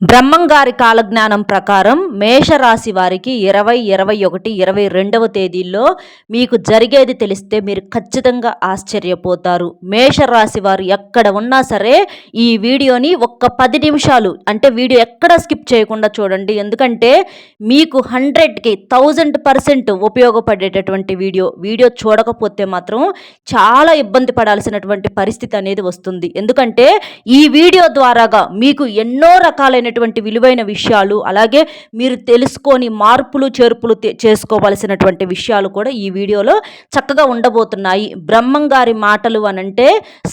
బ్రహ్మంగారి కాలజ్ఞానం ప్రకారం మేషరాశి వారికి ఇరవై ఇరవై ఒకటి ఇరవై రెండవ తేదీల్లో మీకు జరిగేది తెలిస్తే మీరు ఖచ్చితంగా ఆశ్చర్యపోతారు. మేషరాశి వారు ఎక్కడ ఉన్నా సరే ఈ వీడియోని ఒక్క పది నిమిషాలు అంటే వీడియో ఎక్కడ స్కిప్ చేయకుండా చూడండి. ఎందుకంటే మీకు హండ్రెడ్కి థౌజండ్ పర్సెంట్ ఉపయోగపడేటటువంటి వీడియో వీడియో చూడకపోతే మాత్రం చాలా ఇబ్బంది పడాల్సినటువంటి పరిస్థితి అనేది వస్తుంది. ఎందుకంటే ఈ వీడియో ద్వారాగా మీకు ఎన్నో రకాలైన అనేటువంటి విలువైన విషయాలు అలాగే మీరు తెలుసుకొని మార్పులు చేర్పులు చేసుకోవలసినటువంటి విషయాలు కూడా ఈ వీడియోలో చక్కగా ఉండబోతున్నాయి. బ్రహ్మం గారి మాటలు అనంటే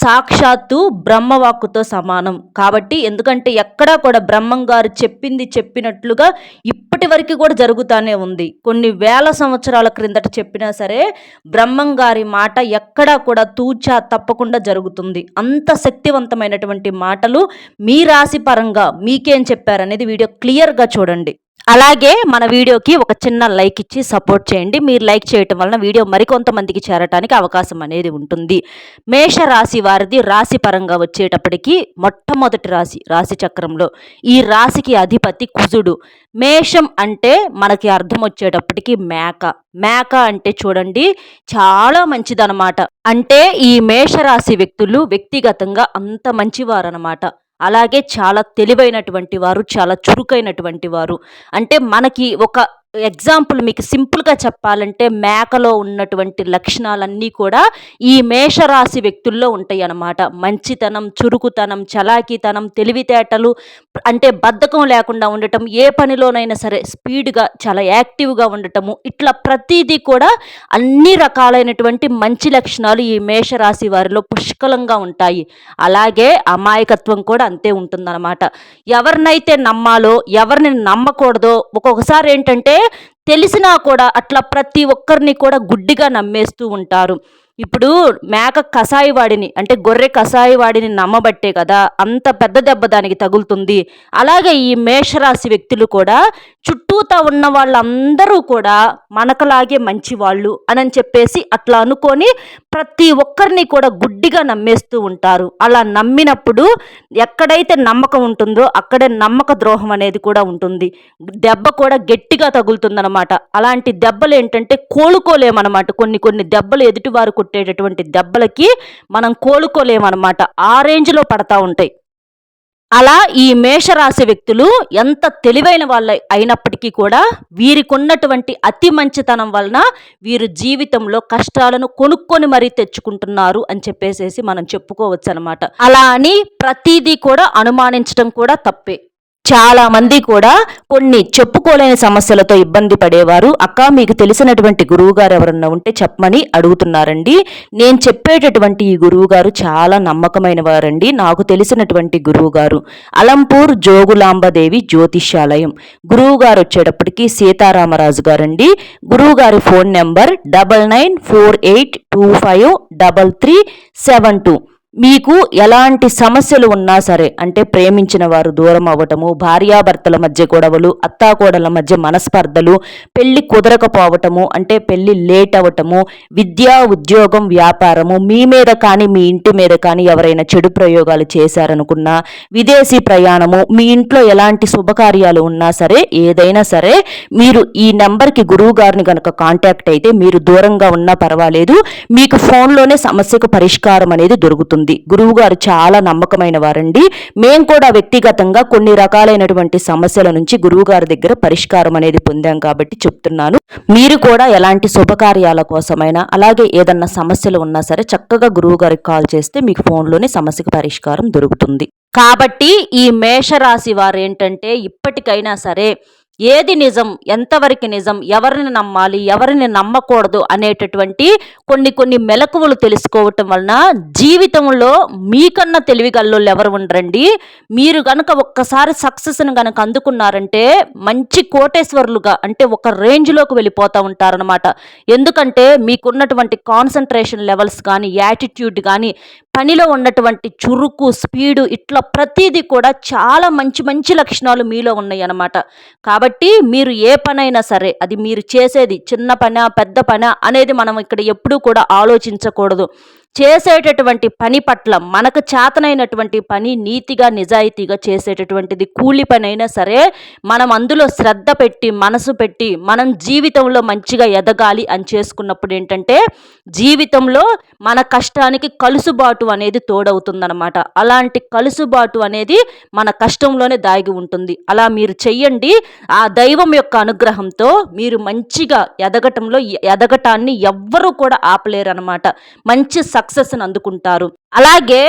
సాక్షాత్తు బ్రహ్మవాక్కుతో సమానం. కాబట్టి ఎందుకంటే ఎక్కడా కూడా బ్రహ్మం గారు చెప్పింది చెప్పినట్లుగా ఇప్పటి వరకు కూడా జరుగుతూనే ఉంది. కొన్ని వేల సంవత్సరాల క్రిందట చెప్పినా సరే బ్రహ్మం గారి మాట ఎక్కడా కూడా తూచా తప్పకుండా జరుగుతుంది. అంత శక్తివంతమైనటువంటి మాటలు మీ రాశి పరంగా మీకేం చెప్పారనేది వీడియో క్లియర్గా చూడండి. అలాగే మన వీడియోకి ఒక చిన్న లైక్ ఇచ్చి సపోర్ట్ చేయండి. మీరు లైక్ చేయటం వలన వీడియో మరికొంతమందికి చేరటానికి అవకాశం అనేది ఉంటుంది. మేష రాశి వారిది రాశి పరంగా వచ్చేటప్పటికి మొట్టమొదటి రాశి రాశి చక్రంలో ఈ రాశికి అధిపతి కుజుడు. మేషం అంటే మనకి అర్థం వచ్చేటప్పటికి మేక. మేక అంటే చూడండి చాలా మంచిదనమాట అంటే ఈ మేషరాశి వ్యక్తులు వ్యక్తిగతంగా అంత మంచివారనమాట అలాగే చాలా తెలివైనటువంటి వారు చాలా చురుకైనటువంటి వారు. అంటే మనకి ఒక ఎగ్జాంపుల్ మీకు సింపుల్గా చెప్పాలంటే మేకలో ఉన్నటువంటి లక్షణాలన్నీ కూడా ఈ మేషరాశి వ్యక్తుల్లో ఉంటాయి అన్నమాట మంచితనం చురుకుతనం చలాకీతనం తెలివితేటలు అంటే బద్ధకం లేకుండా ఉండటం ఏ పనిలోనైనా సరే స్పీడ్గా చాలా యాక్టివ్గా ఉండటము ఇట్లా ప్రతిదీ కూడా అన్ని రకాలైనటువంటి మంచి లక్షణాలు ఈ మేషరాశి వారిలో పుష్కలంగా ఉంటాయి. అలాగే అమాయకత్వం కూడా అంతే ఉంటుందన్నమాట. ఎవరినైతే నమ్మాలో ఎవరిని నమ్మకూడదో ఒక్కొక్కసారి ఏంటంటే తెలిసినా కూడా అట్లా ప్రతి ఒక్కరిని కూడా గుడ్డిగా నమ్మేస్తూ ఉంటారు. ఇప్పుడు మేక కషాయి వాడిని అంటే గొర్రె కషాయి వాడిని నమ్మబట్టే కదా అంత పెద్ద దెబ్బ దానికి తగులుతుంది. అలాగే ఈ మేషరాశి వ్యక్తులు కూడా చుట్టూతా ఉన్న వాళ్ళందరూ కూడా మనకలాగే మంచివాళ్ళు అని చెప్పేసి అట్లా అనుకొని ప్రతి ఒక్కరిని కూడా గుడ్డిగా నమ్మేస్తూ ఉంటారు. అలా నమ్మినప్పుడు ఎక్కడైతే నమ్మకం ఉంటుందో అక్కడే నమ్మక ద్రోహం అనేది కూడా ఉంటుంది. దెబ్బ కూడా గట్టిగా తగులుతుందనమాట అలాంటి దెబ్బలు ఏంటంటే కోలుకోలేమన్నమాట. కొన్ని కొన్ని దెబ్బలు ఎదుటివారు కొట్టేటటువంటి దెబ్బలకి మనం కోలుకోలేమన్నమాట. ఆ రేంజ్లో పడతా ఉంటాయి. అలా ఈ మేషరాశి వ్యక్తులు ఎంత తెలివైన వాళ్ళ అయినప్పటికీ కూడా వీరికి ఉన్నటువంటి అతి మంచితనం వలన వీరు జీవితంలో కష్టాలను కొనుక్కొని మరీ తెచ్చుకుంటున్నారు అని చెప్పేసేసి మనం చెప్పుకోవచ్చు అనమాట అలా అని ప్రతిదీ కూడా అనుమానించడం కూడా తప్పే. చాలామంది కూడా కొన్ని చెప్పుకోలేని సమస్యలతో ఇబ్బంది పడేవారు. అక్క మీకు తెలిసినటువంటి గురువు గారు ఎవరన్నా ఉంటే చెప్పమని అడుగుతున్నారండి. నేను చెప్పేటటువంటి ఈ గురువు గారు చాలా నమ్మకమైన వారండి. నాకు తెలిసినటువంటి గురువు గారు అలంపూర్ జోగులాంబదేవి జ్యోతిష్యాలయం. గురువు గారు వచ్చేటప్పటికి సీతారామరాజు గారండి. గురువు గారి phone number double nine four eight two five double three seven two. మీకు ఎలాంటి సమస్యలు ఉన్నా సరే అంటే ప్రేమించిన వారు దూరం అవ్వటము భార్యాభర్తల మధ్య గొడవలు అత్తాకోడల మధ్య మనస్పర్ధలు పెళ్ళి కుదరకపోవటము అంటే పెళ్ళి లేట్ అవ్వటము విద్యా ఉద్యోగం వ్యాపారము మీ మీద కానీ మీ ఇంటి మీద కానీ ఎవరైనా చెడు ప్రయోగాలు చేశారనుకున్నా విదేశీ ప్రయాణము మీ ఇంట్లో ఎలాంటి శుభకార్యాలు ఉన్నా సరే ఏదైనా సరే మీరు ఈ నెంబర్కి గురువు గారిని కనుక కాంటాక్ట్ అయితే మీరు దూరంగా ఉన్నా పర్వాలేదు మీకు ఫోన్లోనే సమస్యకు పరిష్కారం అనేది దొరుకుతుంది. ఉంది. గురువుగారు చాలా నమ్మకమైన వారండి మేం కూడా వ్యక్తిగతంగా కొన్ని రకాలైనటువంటి సమస్యల నుంచి గురువుగారి దగ్గర పరిష్కారం అనేది పొందాం కాబట్టి చెప్తున్నాను. మీరు కూడా ఎలాంటి శుభకార్యాల కోసమైనా అలాగే ఏదన్నా సమస్యలు ఉన్నా సరే చక్కగా గురువు గారికి కాల్ చేస్తే మీకు ఫోన్లోనే సమస్యకు పరిష్కారం దొరుకుతుంది. కాబట్టి ఈ మేషరాశి వారు ఏంటంటే ఇప్పటికైనా సరే ఏది నిజం ఎంతవరకు నిజం ఎవరిని నమ్మాలి ఎవరిని నమ్మకూడదు అనేటటువంటి కొన్ని కొన్ని మెలకువలు తెలుసుకోవటం వలన జీవితంలో మీకన్నా తెలివిగల్లోళ్ళు ఎవరు ఉండరండి. మీరు గనక ఒక్కసారి సక్సెస్ని గనక అందుకున్నారంటే మంచి కోటేశ్వరులుగా అంటే ఒక రేంజ్లోకి వెళ్ళిపోతూ ఉంటారనమాట ఎందుకంటే మీకున్నటువంటి కాన్సన్ట్రేషన్ లెవెల్స్ కానీ యాటిట్యూడ్ కానీ పనిలో ఉన్నటువంటి చురుకు స్పీడు ఇట్లా ప్రతిదీ కూడా చాలా మంచి మంచి లక్షణాలు మీలో ఉన్నాయి అన్నమాట కాబట్టి మీరు ఏ పనైనా సరే అది మీరు చేసేది చిన్న పన పెద్ద పన అనేది మనం ఇక్కడ ఎప్పుడూ కూడా ఆలోచించకూడదు. చేసేటటువంటి పని పట్ల మనకు చేతనైనటువంటి పని నీతిగా నిజాయితీగా చేసేటటువంటిది కూలి పని అయినా సరే మనం అందులో శ్రద్ధ పెట్టి మనసు పెట్టి మనం జీవితంలో మంచిగా ఎదగాలి అని చేసుకున్నప్పుడు ఏంటంటే జీవితంలో మన కష్టానికి కలుసుబాటు అనేది తోడవుతుందన్నమాట. అలాంటి కలుసుబాటు అనేది మన కష్టంలోనే దాగి ఉంటుంది. అలా మీరు చెయ్యండి. ఆ దైవం యొక్క అనుగ్రహంతో మీరు మంచిగా ఎదగటంలో ఎదగటాన్ని ఎవ్వరూ కూడా ఆపలేరు అనమాట మంచి సక్సెస్ని అందుకుంటారు. అలాగే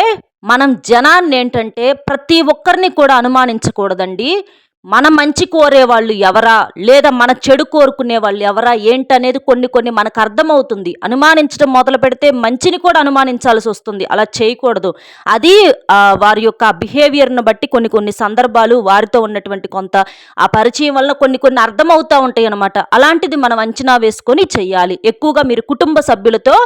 మనం జనాన్ని ఏంటంటే ప్రతి ఒక్కరిని కూడా అనుమానించకూడదండి. మన మంచి కోరే వాళ్ళు ఎవరా? లేదా మన చెడు కోరుకునే వాళ్ళు ఎవరా? ఏంటనేది కొన్ని కొన్ని మనకు అర్థమవుతుంది. అనుమానించడం మొదలు పెడితే మంచిని కూడా అనుమానించాల్సి వస్తుంది. అలా చేయకూడదు. అది వారి యొక్క బిహేవియర్ను బట్టి కొన్ని కొన్ని సందర్భాలు వారితో ఉన్నటువంటి కొంత ఆ పరిచయం వల్ల కొన్ని కొన్ని అర్థమవుతూ ఉంటాయి అనమాట అలాంటిది మనం అంచనా వేసుకొని చెయ్యాలి. ఎక్కువగా మీరు కుటుంబ సభ్యులతో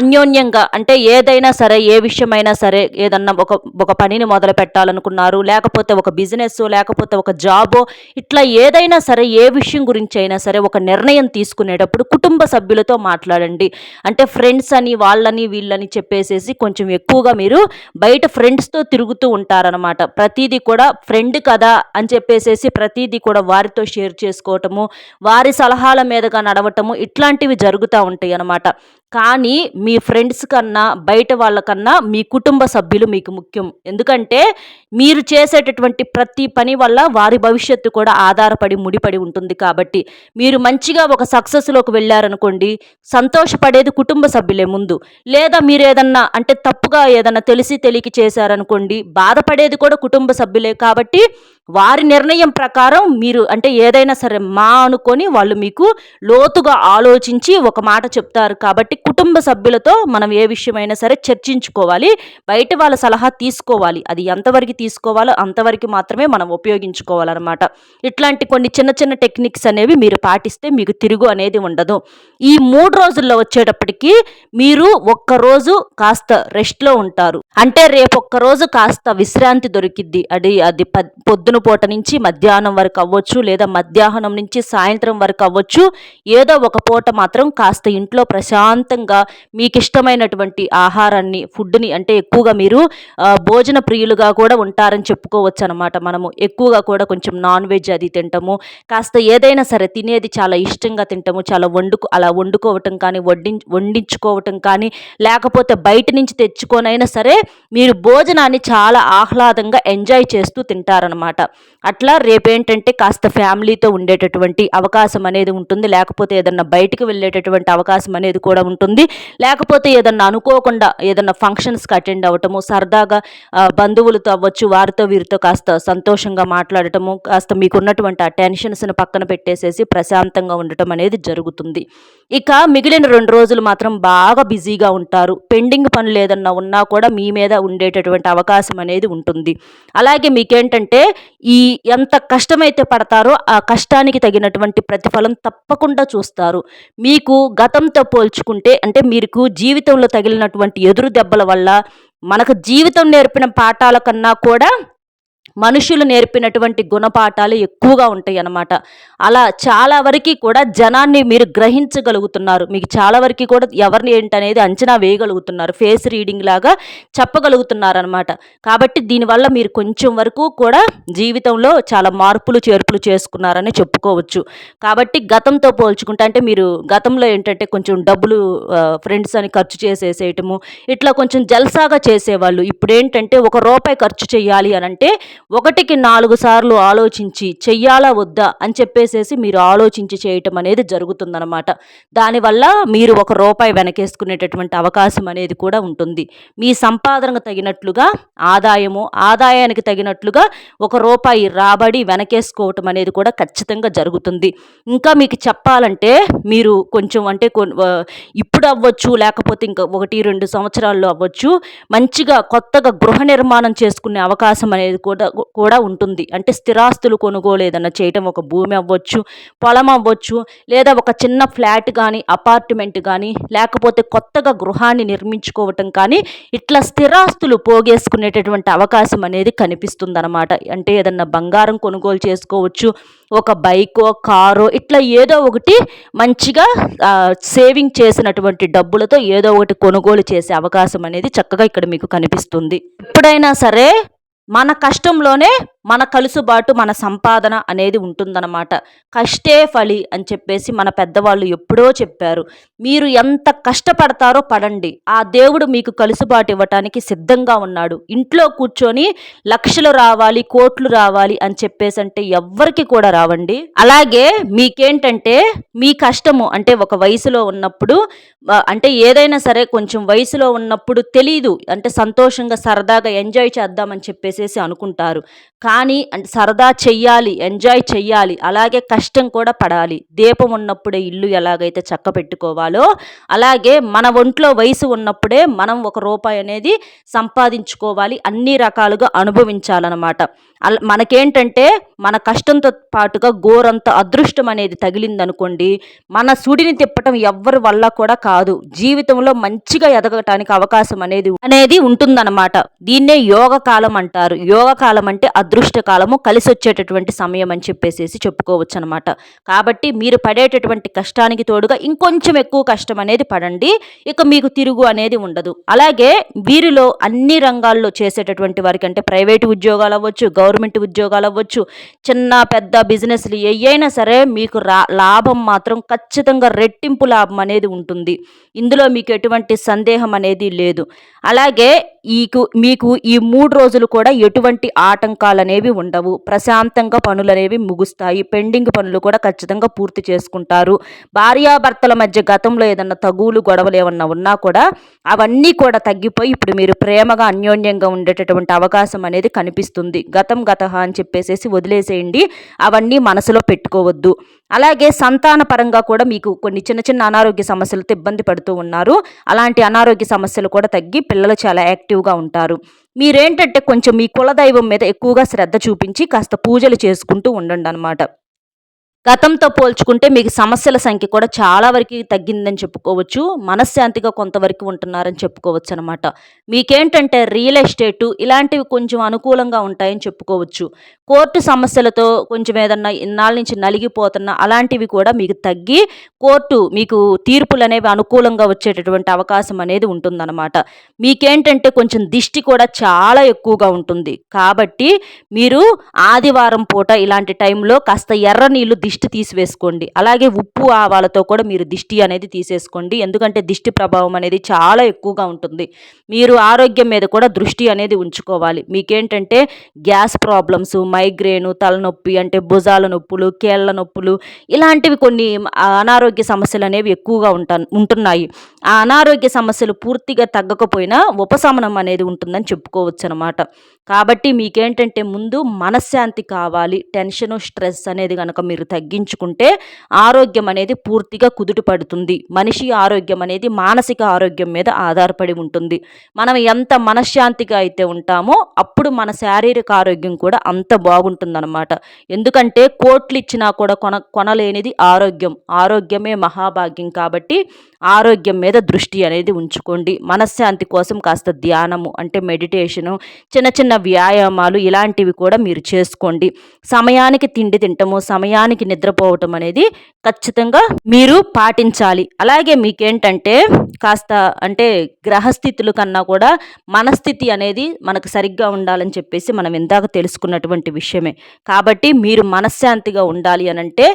అన్యోన్యంగా అంటే ఏదైనా సరే ఏ విషయమైనా సరే ఏదన్నా ఒక ఒక పనిని మొదలు పెట్టాలనుకున్నారు లేకపోతే ఒక బిజినెస్ లేకపోతే ఒక జాబ్ జాబో ఇట్లా ఏదైనా సరే ఏ విషయం గురించి అయినా సరే ఒక నిర్ణయం తీసుకునేటప్పుడు కుటుంబ సభ్యులతో మాట్లాడండి. అంటే ఫ్రెండ్స్ అని వాళ్ళని వీళ్ళని చెప్పేసేసి కొంచెం ఎక్కువగా మీరు బయట ఫ్రెండ్స్తో తిరుగుతూ ఉంటారనమాట ప్రతిదీ కూడా ఫ్రెండ్ కదా అని చెప్పేసేసి ప్రతిదీ కూడా వారితో షేర్ చేసుకోవటము వారి సలహాల మీదుగా నడవటము ఇట్లాంటివి జరుగుతూ ఉంటాయి అనమాట కానీ మీ ఫ్రెండ్స్ కన్నా బయట వాళ్ళకన్నా మీ కుటుంబ సభ్యులు మీకు ముఖ్యం. ఎందుకంటే మీరు చేసేటటువంటి ప్రతి పని వల్ల వారి భవిష్యత్తు కూడా ఆధారపడి ముడిపడి ఉంటుంది కాబట్టి. మీరు మంచిగా ఒక సక్సెస్లోకి వెళ్ళారనుకోండి సంతోషపడేది కుటుంబ సభ్యులే ముందు. లేదా మీరు ఏదన్నా అంటే తప్పుగా ఏదన్నా తెలిసి తెలియకి చేశారనుకోండి బాధపడేది కూడా కుటుంబ సభ్యులే కాబట్టి వారి నిర్ణయం ప్రకారం మీరు అంటే ఏదైనా సరే మా అనుకొని వాళ్ళు మీకు లోతుగా ఆలోచించి ఒక మాట చెప్తారు. కాబట్టి కుటుంబ సభ్యులతో మనం ఏ విషయమైనా సరే చర్చించుకోవాలి. బయట వాళ్ళ సలహా తీసుకోవాలి. అది ఎంతవరకు తీసుకోవాలో అంతవరకు మాత్రమే మనం ఉపయోగించుకోవాలన్నమాట. ఇట్లాంటి కొన్ని చిన్న చిన్న టెక్నిక్స్ అనేవి మీరు పాటిస్తే మీకు తిరుగు అనేది ఉండదు. ఈ మూడు రోజుల్లో వచ్చేటప్పటికి మీరు ఒక్కరోజు కాస్త రెస్ట్లో ఉంటారు. అంటే రేపు ఒక్కరోజు కాస్త విశ్రాంతి దొరికిద్ది. అది అది పొద్దున పూట నుంచి మధ్యాహ్నం వరకు అవ్వచ్చు లేదా మధ్యాహ్నం నుంచి సాయంత్రం వరకు అవ్వచ్చు. ఏదో ఒక పూట మాత్రం కాస్త ఇంట్లో ప్రశాంతంగా మీకు ఇష్టమైనటువంటి ఆహారాన్ని ఫుడ్ని అంటే ఎక్కువగా మీరు భోజన ప్రియులుగా కూడా ఉంటారని చెప్పుకోవచ్చు అనమాట మనము ఎక్కువగా కూడా కొంచెం నాన్ వెజ్ అది తింటాము. కాస్త ఏదైనా సరే తినేది చాలా ఇష్టంగా తింటాము. చాలా వండుకు అలా వండుకోవటం కానీ వడ్డి వండించుకోవటం కానీ లేకపోతే బయట నుంచి తెచ్చుకొనైనా సరే మీరు భోజనాన్ని చాలా ఆహ్లాదంగా ఎంజాయ్ చేస్తూ తింటారనమాట. up. అట్లా రేపేంటంటే కాస్త ఫ్యామిలీతో ఉండేటటువంటి అవకాశం అనేది ఉంటుంది. లేకపోతే ఏదన్నా బయటికి వెళ్ళేటటువంటి అవకాశం అనేది కూడా ఉంటుంది. లేకపోతే ఏదన్నా అనుకోకుండా ఏదన్నా ఫంక్షన్స్కి అటెండ్ అవ్వటము సరదాగా బంధువులతో అవ్వచ్చు వారితో వీరితో కాస్త సంతోషంగా మాట్లాడటము కాస్త మీకున్నటువంటి ఆ టెన్షన్స్ని పక్కన పెట్టేసేసి ప్రశాంతంగా ఉండటం అనేది జరుగుతుంది. ఇక మిగిలిన రెండు రోజులు మాత్రం బాగా బిజీగా ఉంటారు. పెండింగ్ పనులు ఏదన్నా ఉన్నా కూడా మీ మీద ఉండేటటువంటి అవకాశం అనేది ఉంటుంది. అలాగే మీకేంటంటే ఈ ఎంత కష్టమైతే పడతారో ఆ కష్టానికి తగినటువంటి ప్రతిఫలం తప్పకుండా చూస్తారు. మీకు గతంతో పోల్చుకుంటే అంటే మీకు జీవితంలో తగిలినటువంటి ఎదురు దెబ్బల వల్ల మనకు జీవితం నేర్పిన పాఠాల కన్నా కూడా మనుషులు నేర్పినటువంటి గుణపాఠాలు ఎక్కువగా ఉంటాయి అన్నమాట అలా చాలా వరకు కూడా జనాన్ని మీరు గ్రహించగలుగుతున్నారు. మీకు చాలా వరకు కూడా ఎవరిని ఏంటనేది అంచనా వేయగలుగుతున్నారు. ఫేస్ రీడింగ్ లాగా చెప్పగలుగుతున్నారు అనమాట కాబట్టి దీనివల్ల మీరు కొంచెం వరకు కూడా జీవితంలో చాలా మార్పులు చేర్పులు చేసుకున్నారని చెప్పుకోవచ్చు. కాబట్టి గతంతో పోల్చుకుంటే అంటే మీరు గతంలో ఏంటంటే కొంచెం డబ్బులు ఫ్రెండ్స్ అని ఖర్చు చేసేసేయటము ఇట్లా కొంచెం జల్సాగా చేసేవాళ్ళు. ఇప్పుడు ఏంటంటే ఒక రూపాయి ఖర్చు చేయాలి అని అంటే ఒకటికి నాలుగు సార్లు ఆలోచించి చెయ్యాలా వద్దా అని చెప్పేసేసి మీరు ఆలోచించి చేయటం అనేది జరుగుతుందనమాట దానివల్ల మీరు ఒక రూపాయి వెనకేసుకునేటటువంటి అవకాశం అనేది కూడా ఉంటుంది. మీ సంపాదనకు తగినట్లుగా ఆదాయము ఆదాయానికి తగినట్లుగా ఒక రూపాయి రాబడి వెనకేసుకోవటం అనేది కూడా ఖచ్చితంగా జరుగుతుంది. ఇంకా మీకు చెప్పాలంటే మీరు కొంచెం అంటే ఇప్పుడు అవ్వచ్చు లేకపోతే ఇంకా ఒకటి రెండు సంవత్సరాల్లో అవ్వచ్చు మంచిగా కొత్తగా గృహ నిర్మాణం చేసుకునే అవకాశం అనేది కూడా కూడా ఉంటుంది. అంటే స్థిరాస్తులు కొనుగోలు ఏదన్నా చేయటం ఒక భూమి అవ్వచ్చు పొలం అవ్వచ్చు లేదా ఒక చిన్న ఫ్లాట్ కానీ అపార్ట్మెంట్ కానీ లేకపోతే కొత్తగా గృహాన్ని నిర్మించుకోవటం కానీ ఇట్లా స్థిరాస్తులు పోగేసుకునేటటువంటి అవకాశం అనేది కనిపిస్తుందన్నమాట. అంటే ఏదన్నా బంగారం కొనుగోలు చేసుకోవచ్చు ఒక బైకో కారో ఇట్లా ఏదో ఒకటి మంచిగా సేవింగ్ చేసినటువంటి డబ్బులతో ఏదో ఒకటి కొనుగోలు చేసే అవకాశం అనేది చక్కగా ఇక్కడ మీకు కనిపిస్తుంది. ఎప్పుడైనా సరే మన కష్టంలోనే మన కలుసుబాటు మన సంపాదన అనేది ఉంటుందన్నమాట. కష్టే ఫలి అని చెప్పేసి మన పెద్దవాళ్ళు ఎప్పుడో చెప్పారు. మీరు ఎంత కష్టపడతారో పడండి. ఆ దేవుడు మీకు కలుసుబాటు ఇవ్వటానికి సిద్ధంగా ఉన్నాడు. ఇంట్లో కూర్చొని లక్షలు రావాలి కోట్లు రావాలి అని చెప్పేసి అంటే ఎవ్వరికి కూడా రావండి. అలాగే మీకేంటంటే మీ కష్టము అంటే ఒక వయసులో ఉన్నప్పుడు అంటే ఏదైనా సరే కొంచెం వయసులో ఉన్నప్పుడు తెలీదు. అంటే సంతోషంగా సరదాగా ఎంజాయ్ చేద్దామని చెప్పేసేసి అనుకుంటారు. కానీ అంటే సరదా చెయ్యాలి ఎంజాయ్ చెయ్యాలి అలాగే కష్టం కూడా పడాలి. దీపం ఉన్నప్పుడే ఇల్లు ఎలాగైతే చక్క పెట్టుకోవాలో అలాగే మన ఒంట్లో వయసు ఉన్నప్పుడే మనం ఒక రూపాయి అనేది సంపాదించుకోవాలి అన్ని రకాలుగా అనుభవించాలన్నమాట. అలా మనకేంటంటే మన కష్టంతో పాటుగా గోరంత అదృష్టం అనేది తగిలిందనుకోండి మన సుడిని తిప్పటం ఎవ్వరి వల్ల కూడా కాదు. జీవితంలో మంచిగా ఎదగటానికి అవకాశం అనేది అనేది ఉంటుందన్నమాట. దీన్నే యోగ కాలం అంటారు. యోగ కాలం అంటే అదృష్టం. కాలము కలిసి వచ్చేటటువంటి సమయం అని చెప్పేసి చెప్పుకోవచ్చు అనమాట కాబట్టి మీరు పడేటటువంటి కష్టానికి తోడుగా ఇంకొంచెం ఎక్కువ కష్టం అనేది పడండి ఇక మీకు తిరుగు అనేది ఉండదు. అలాగే వీరిలో అన్ని రంగాల్లో చేసేటటువంటి వారికి అంటే ప్రైవేటు ఉద్యోగాలు అవ్వచ్చు గవర్నమెంట్ ఉద్యోగాలు అవ్వచ్చు చిన్న పెద్ద బిజినెస్లు ఏయైనా సరే మీకు రా లాభం మాత్రం ఖచ్చితంగా రెట్టింపు లాభం అనేది ఉంటుంది. ఇందులో మీకు ఎటువంటి సందేహం అనేది లేదు. అలాగే ఈకు మీకు ఈ మూడు రోజులు కూడా ఎటువంటి ఆటంకాలు అనేవి ఉండవు. ప్రశాంతంగా పనులు అనేవి ముగుస్తాయి. పెండింగ్ పనులు కూడా ఖచ్చితంగా పూర్తి చేసుకుంటారు. భార్యాభర్తల మధ్య గతంలో ఏదన్నా తగువులు గొడవలు ఏమన్నా ఉన్నా కూడా అవన్నీ కూడా తగ్గిపోయి ఇప్పుడు మీరు ప్రేమగా అన్యోన్యంగా ఉండేటటువంటి అవకాశం అనేది కనిపిస్తుంది. గతం గత అని చెప్పేసి వదిలేసేయండి. అవన్నీ మనసులో పెట్టుకోవద్దు. అలాగే సంతాన పరంగా కూడా మీకు కొన్ని చిన్న చిన్న అనారోగ్య సమస్యలతో ఇబ్బంది పడుతూ ఉన్నారు. అలాంటి అనారోగ్య సమస్యలు కూడా తగ్గి పిల్లలు చాలా యాక్టివ్గా ఉంటారు. మీరేంటంటే కొంచెం మీ కులదైవం మీద ఎక్కువగా శ్రద్ధ చూపించి కాస్త పూజలు చేసుకుంటూ ఉండండి అనమాట గతంతో పోల్చుకుంటే మీకు సమస్యల సంఖ్య కూడా చాలా వరకు తగ్గిందని చెప్పుకోవచ్చు. మనశ్శాంతిగా కొంతవరకు ఉంటున్నారని చెప్పుకోవచ్చు అనమాట మీకేంటంటే రియల్ ఎస్టేటు ఇలాంటివి కొంచెం అనుకూలంగా ఉంటాయని చెప్పుకోవచ్చు. కోర్టు సమస్యలతో కొంచెం ఏదన్నా ఇన్నాళ్ళ నుంచి నలిగిపోతున్న అలాంటివి కూడా మీకు తగ్గి కోర్టు మీకు తీర్పులు అనేవి అనుకూలంగా వచ్చేటటువంటి అవకాశం అనేది ఉంటుందన్నమాట. మీకేంటంటే కొంచెం దిష్టి కూడా చాలా ఎక్కువగా ఉంటుంది. కాబట్టి మీరు ఆదివారం పూట ఇలాంటి టైంలో కాస్త ఎర్ర నీళ్ళు దిష్టి దిష్టి తీసివేసుకోండి. అలాగే ఉప్పు ఆవాలతో కూడా మీరు దిష్టి అనేది తీసేసుకోండి. ఎందుకంటే దిష్టి ప్రభావం అనేది చాలా ఎక్కువగా ఉంటుంది. మీరు ఆరోగ్యం మీద కూడా దృష్టి అనేది ఉంచుకోవాలి. మీకేంటంటే గ్యాస్ ప్రాబ్లమ్స్ మైగ్రేను తలనొప్పి అంటే భుజాల నొప్పులు కేళ్ళ నొప్పులు ఇలాంటివి కొన్ని అనారోగ్య సమస్యలు అనేవి ఎక్కువగా ఉంటా ఉంటున్నాయి. ఆ అనారోగ్య సమస్యలు పూర్తిగా తగ్గకపోయినా ఉపశమనం అనేది ఉంటుందని చెప్పుకోవచ్చు అనమాట కాబట్టి మీకేంటంటే ముందు మనశ్శాంతి కావాలి. టెన్షన్ స్ట్రెస్ అనేది కనుక మీరు తగ్గి తగ్గించుకుంటే ఆరోగ్యం అనేది పూర్తిగా కుదుట పడుతుంది. మనిషి ఆరోగ్యం అనేది మానసిక ఆరోగ్యం మీద ఆధారపడి ఉంటుంది. మనం ఎంత మనశ్శాంతిగా అయితే ఉంటామో అప్పుడు మన శారీరక ఆరోగ్యం కూడా అంత బాగుంటుందన్నమాట. ఎందుకంటే కోట్లు ఇచ్చినా కూడా కొన కొనలేనిది ఆరోగ్యం. ఆరోగ్యమే మహాభాగ్యం కాబట్టి ఆరోగ్యం మీద దృష్టి అనేది ఉంచుకోండి. మనశ్శాంతి కోసం కాస్త ధ్యానము అంటే మెడిటేషను చిన్న చిన్న వ్యాయామాలు ఇలాంటివి కూడా మీరు చేసుకోండి. సమయానికి తిండి తింటము సమయానికి నిద్రపోవటం అనేది ఖచ్చితంగా మీరు పాటించాలి. అలాగే మీకేంటంటే కాస్త అంటే గ్రహస్థితుల కన్నా కూడా మనస్థితి అనేది మనకు సరిగ్గా ఉండాలని చెప్పేసి మనం ఇందాక తెలుసుకున్నటువంటి విషయమే. కాబట్టి మీరు మనశ్శాంతిగా ఉండాలి అనంటే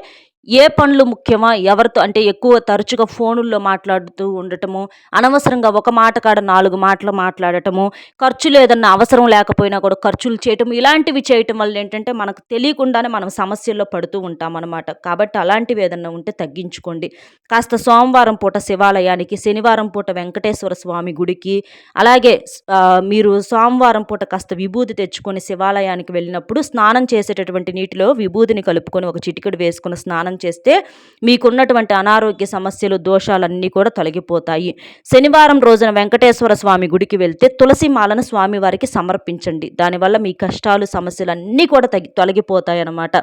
ఏ పనులు ముఖ్యమా? ఎవరితో? అంటే ఎక్కువ తరచుగా ఫోనుల్లో మాట్లాడుతూ ఉండటము అనవసరంగా ఒక మాట కాడ నాలుగు మాటలు మాట్లాడటము ఖర్చులు ఏదన్నా అవసరం లేకపోయినా కూడా ఖర్చులు చేయటం ఇలాంటివి చేయటం వల్ల ఏంటంటే మనకు తెలియకుండానే మనం సమస్యల్లో పడుతూ ఉంటాం అనమాట కాబట్టి అలాంటివి ఏదన్నా ఉంటే తగ్గించుకోండి. కాస్త సోమవారం పూట శివాలయానికి శనివారం పూట వెంకటేశ్వర స్వామి గుడికి అలాగే మీరు సోమవారం పూట కాస్త విభూతి తెచ్చుకొని శివాలయానికి వెళ్ళినప్పుడు స్నానం చేసేటటువంటి నీటిలో విభూతిని కలుపుకొని ఒక చిటికెడు వేసుకుని స్నానం స్నానం చేస్తే మీకున్నటువంటి అనారోగ్య సమస్యలు దోషాలన్నీ కూడా తొలగిపోతాయి. శనివారం రోజున వెంకటేశ్వర స్వామి గుడికి వెళ్తే తులసి మాలను స్వామివారికి సమర్పించండి. దానివల్ల మీ కష్టాలు సమస్యలు అన్నీ కూడా తగ్గి తొలగిపోతాయి అన్నమాట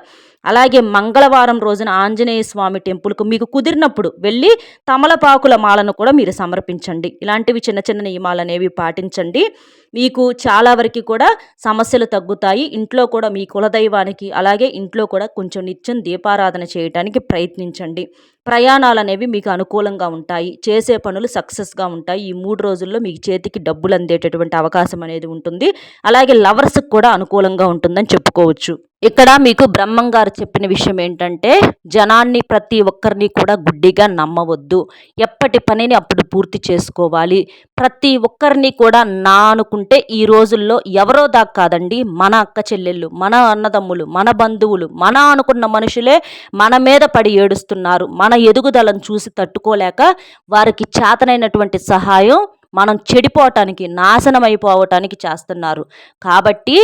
అలాగే మంగళవారం రోజున ఆంజనేయ స్వామి టెంపుల్కు మీకు కుదిరినప్పుడు వెళ్ళి తమలపాకుల మాలను కూడా మీరు సమర్పించండి. ఇలాంటివి చిన్న చిన్న నియమాలు అనేవి పాటించండి. మీకు చాలా వరకు కూడా సమస్యలు తగ్గుతాయి. ఇంట్లో కూడా మీ కులదైవానికి అలాగే ఇంట్లో కూడా కొంచెం నిత్యం దీపారాధన చేయటానికి ప్రయత్నించండి. ప్రయాణాలు అనేవి మీకు అనుకూలంగా ఉంటాయి చేసే పనులు సక్సెస్గా ఉంటాయి ఈ మూడు రోజుల్లో మీకు చేతికి డబ్బులు అందేటటువంటి అవకాశం అనేది ఉంటుంది. అలాగే లవర్స్కి కూడా అనుకూలంగా ఉంటుందని చెప్పుకోవచ్చు. ఇక్కడ మీకు బ్రహ్మం గారు చెప్పిన విషయం ఏంటంటే జనాన్ని ప్రతి ఒక్కరిని కూడా గుడ్డిగా నమ్మవద్దు. ఎప్పటి పనిని అప్పుడు పూర్తి చేసుకోవాలి. ప్రతి ఒక్కరిని కూడా నా అనుకుంటే ఈ రోజుల్లో ఎవరో దాకా కాదండి మన అక్క చెల్లెళ్ళు మన అన్నదమ్ములు మన బంధువులు మన అనుకున్న మనుషులే మన మీద పడి ఏడుస్తున్నారు మన ఎదుగుదలను చూసి తట్టుకోలేక వారికి చేతనైనటువంటి సహాయం మనం చెడిపోవటానికి నాశనం అయిపోవటానికి చేస్తున్నారు. కాబట్టి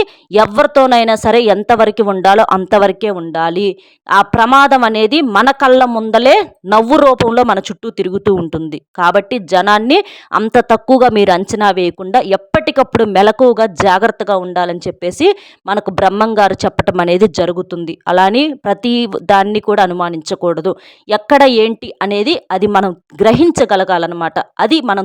ఎవరితోనైనా సరే ఎంతవరకు ఉండాలో అంతవరకే ఉండాలి. ఆ ప్రమాదం అనేది మన కళ్ళ ముందలే నవ్వు రూపంలో మన చుట్టూ తిరుగుతూ ఉంటుంది. కాబట్టి జనాన్ని అంత తక్కువగా మీరు అంచనా వేయకుండా ఎప్పటికప్పుడు మెలకువగా జాగ్రత్తగా ఉండాలని చెప్పేసి మనకు బ్రహ్మం గారు చెప్పటం అనేది జరుగుతుంది. అలాని ప్రతి దాన్ని కూడా అనుమానించకూడదు. ఎక్కడ ఏంటి అనేది అది మనం గ్రహించగలగాలన్నమాట. అది మనం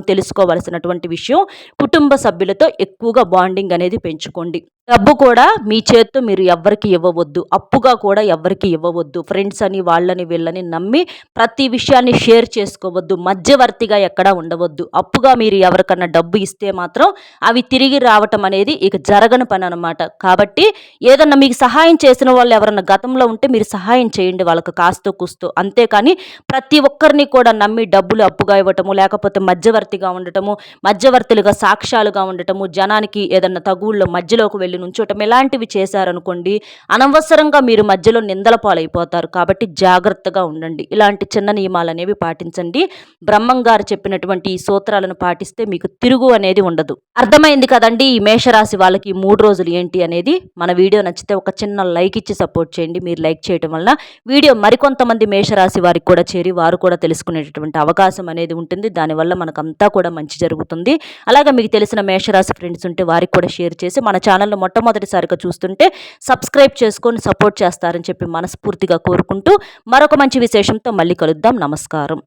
చేస్తున్నటువంటి విషయం కుటుంబ సభ్యులతో ఎక్కువగా బాండింగ్ అనేది పెంచుకోండి. డబ్బు కూడా మీ చేత్తో మీరు ఎవ్వరికి ఇవ్వవద్దు. అప్పుగా కూడా ఎవ్వరికి ఇవ్వవద్దు. ఫ్రెండ్స్ అని వాళ్ళని వీళ్ళని నమ్మి ప్రతి విషయాన్ని షేర్ చేసుకోవద్దు. మధ్యవర్తిగా ఎక్కడా ఉండవద్దు. అప్పుగా మీరు ఎవరికన్నా డబ్బు ఇస్తే మాత్రం అవి తిరిగి రావటం అనేది ఇక జరగని పని అనమాట కాబట్టి ఏదన్నా మీకు సహాయం చేసిన వాళ్ళు ఎవరన్నా గతంలో ఉంటే మీరు సహాయం చేయండి వాళ్ళకి కాస్తో కూస్తూ. అంతేకాని ప్రతి ఒక్కరిని కూడా నమ్మి డబ్బులు అప్పుగా ఇవ్వటము లేకపోతే మధ్యవర్తిగా ఉండటము మధ్యవర్తులుగా సాక్ష్యాలుగా ఉండటము జనానికి ఏదన్నా తగుళ్ళలో మధ్యలోకి వెళ్ళి నుంచోటం ఇలాంటివి చేశారనుకోండి అనవసరంగా మీరు మధ్యలో నిందల పాలైపోతారు. కాబట్టి జాగ్రత్తగా ఉండండి. ఇలాంటి చిన్న నియమాలు అనేవి పాటించండి. బ్రహ్మం గారు చెప్పినటువంటి ఈ సూత్రాలను పాటిస్తే మీకు తిరుగు అనేది ఉండదు. అర్థమైంది కదండి ఈ మేషరాశి వాళ్ళకి మూడు రోజులు ఏంటి అనేది? మన వీడియో నచ్చితే ఒక చిన్న లైక్ ఇచ్చి సపోర్ట్ చేయండి. మీరు లైక్ చేయడం వల్ల వీడియో మరికొంతమంది మేషరాశి వారికి కూడా చేరి వారు కూడా తెలుసుకునేటటువంటి అవకాశం అనేది ఉంటుంది. దానివల్ల మనకంతా కూడా మంచి జరుగుతుంది. అలాగే మీకు తెలిసిన మేషరాశి ఫ్రెండ్స్ ఉంటే వారికి కూడా షేర్ చేసి మన ఛానల్లో మొట్టమొదటిసారిగా చూస్తుంటే సబ్స్క్రైబ్ చేసుకొని సపోర్ట్ చేస్తారని చెప్పి మనస్ఫూర్తిగా కోరుకుంటూ మరొక మంచి విశేషంతో మళ్ళీ కలుద్దాం. నమస్కారం.